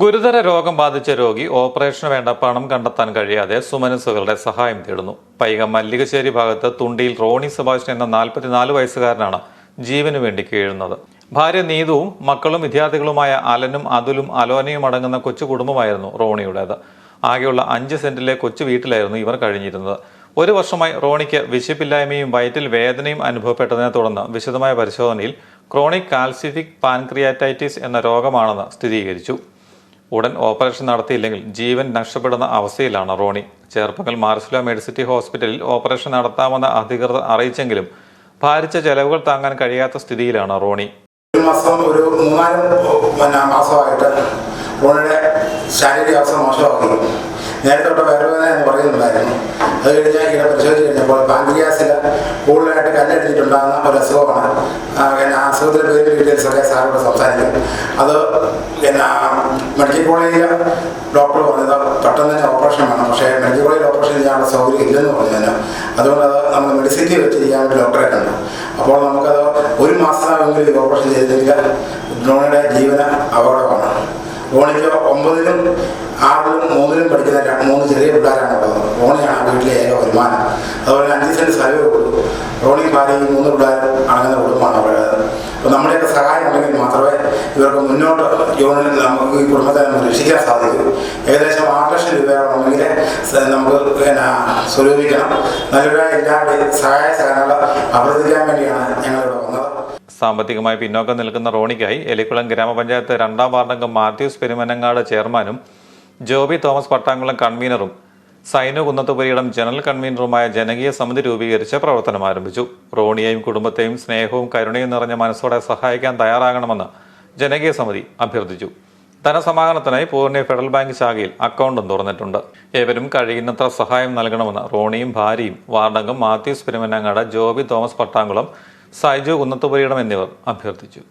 ഗുരുതര രോഗം ബാധിച്ച രോഗി ഓപ്പറേഷന് വേണ്ട പണം കണ്ടെത്താൻ കഴിയാതെ സുമനസുകളുടെ സഹായം തേടുന്നു. പൈക മല്ലികശ്ശേരി ഭാഗത്ത് തുണ്ടിയിൽ റോണി സുഭാഷൻ എന്ന നാൽപ്പത്തിനാല് വയസ്സുകാരനാണ് ജീവനു വേണ്ടി കീഴുന്നത്. ഭാര്യ നീതുവും മക്കളും വിദ്യാർത്ഥികളുമായ അലനും അതുലും അലോനയും അടങ്ങുന്ന കൊച്ചു കുടുംബമായിരുന്നു റോണിയുടേത്. ആകെയുള്ള അഞ്ച് സെന്റിലെ കൊച്ചു വീട്ടിലായിരുന്നു ഇവർ കഴിഞ്ഞിരുന്നത്. ഒരു വർഷമായി റോണിക്ക് വിശപ്പില്ലായ്മയും വയറ്റിൽ വേദനയും അനുഭവപ്പെട്ടതിനെ തുടർന്ന് വിശദമായ പരിശോധനയിൽ ക്രോണിക് കാൽസിഫിക് പാൻക്രിയാറ്റൈറ്റിസ് എന്ന രോഗമാണെന്ന് സ്ഥിരീകരിച്ചു. ഉടൻ ഓപ്പറേഷൻ നടത്തിയില്ലെങ്കിൽ ജീവൻ നഷ്ടപ്പെടുന്ന അവസ്ഥയിലാണ് റോണി. ചേർപ്പകൽ മാർസില മെഡിസിറ്റി ഹോസ്പിറ്റലിൽ ഓപ്പറേഷൻ നടത്താമെന്ന് അധികൃതർ അറിയിച്ചെങ്കിലും ഭാരിച്ച ചെലവുകൾ താങ്ങാൻ കഴിയാത്ത സ്ഥിതിയിലാണ് റോണി. ഒരു മാസം ഒരു മൂന്നാൽ മാസമായിട്ട് റോണിയുടെ ശാരീരിക അവസ്ഥ മോശമാക്കി നേരത്തെ തൊട്ട് വയറുവേദന എന്ന് പറയുന്നുണ്ടായിരുന്നു. അത് കഴിഞ്ഞാൽ ഇങ്ങനെ പരിശോധിച്ച് കഴിഞ്ഞപ്പോൾ പാൻക്രിയാസിൽ കൂടുതലായിട്ട് കല്ലെടുത്തിട്ടുണ്ടാകുന്ന ഒരു അസുഖമാണ്. ആ, ആ അസുഖത്തിന്റെ പേര് ഡീറ്റെയിൽസ് ഒക്കെ സാറോട് സംസാരിക്കും. അത് പിന്നെ മെഡിക്കൽ കോളേജിൽ ഡോക്ടർ പറഞ്ഞത് പെട്ടെന്ന് തന്നെ ഓപ്പറേഷൻ വേണം. പക്ഷേ മെഡിക്കൽ കോളേജിൽ ഓപ്പറേഷൻ ചെയ്യാനുള്ള സൗകര്യം ഇല്ലെന്ന് പറഞ്ഞതിന് അതുകൊണ്ട് അത് നമ്മൾ മെഡിസിറ്റി വെച്ച് ചെയ്യാൻ ഡോക്ടറെ കണ്ടു. അപ്പോൾ നമുക്കത് ഒരു മാസമെങ്കിലും ഓപ്പറേഷൻ ചെയ്തില്ലെങ്കിൽ ഡ്രോണിയുടെ ജീവന അപകടമാണ്. ഡോണിക്ക് ഒമ്പതിലും ആറിലും മൂന്നിലും പഠിക്കുന്ന രണ്ട് മൂന്ന് ചെറിയ പിള്ളേരാണുള്ളത് റോണിയാണ് വീട്ടിലെ ഏക വരുമാനം. അതുപോലെ അഞ്ച് സെന്റ് സ്ഥലമേ ഉള്ളൂ. റോണി ഭാര്യയും മൂന്ന് പിള്ളേരും അടങ്ങുന്ന കുടുംബമാണ്. നമുക്ക് ഈ കുടുംബത്തെ നമുക്ക് രക്ഷിക്കാൻ സാധിക്കും. ഏകദേശം ആറ് ലക്ഷം സ- നമുക്ക് പിന്നെ സ്വരൂപിക്കണം. നല്ലൊരു എല്ലാവരുടെയും സഹായ സഹകരണങ്ങൾ അഭ്യർത്ഥിക്കാൻ വേണ്ടിയാണ് ഞങ്ങളിവിടെ വന്നത്. സാമ്പത്തികമായി പിന്നോക്കം നിൽക്കുന്ന റോണിക്കായി എലിക്കുളം ഗ്രാമപഞ്ചായത്ത് രണ്ടാം വാർഡംഗം മാത്യൂസ് പെരുമനങ്ങാട് ചെയർമാനും ജോബി തോമസ് പട്ടാങ്കുളം കൺവീനറും സൈനു കുന്നത്തുപുരിയിടം ജനറൽ കൺവീനറുമായ ജനകീയ സമിതി രൂപീകരിച്ച് പ്രവർത്തനം ആരംഭിച്ചു. റോണിയെയും കുടുംബത്തെയും സ്നേഹവും കരുണയും നിറഞ്ഞ മനസ്സോടെ സഹായിക്കാൻ തയ്യാറാകണമെന്ന് ജനകീയ സമിതി അഭ്യർത്ഥിച്ചു. ധനസമാഹരണത്തിനായി പൂർണ ഫെഡറൽ ബാങ്ക് ശാഖയിൽ അക്കൗണ്ടും തുറന്നിട്ടുണ്ട്. ഏവരും കഴിയുന്നത്ര സഹായം നൽകണമെന്ന് റോണിയും ഭാര്യയും വാർഡംഗം മാത്യൂസ് പെരുമനങ്ങാട് ജോബി തോമസ് പട്ടാങ്കുളം സൈജു കുന്നത്തുപുരിയിടം എന്നിവർ അഭ്യർത്ഥിച്ചു.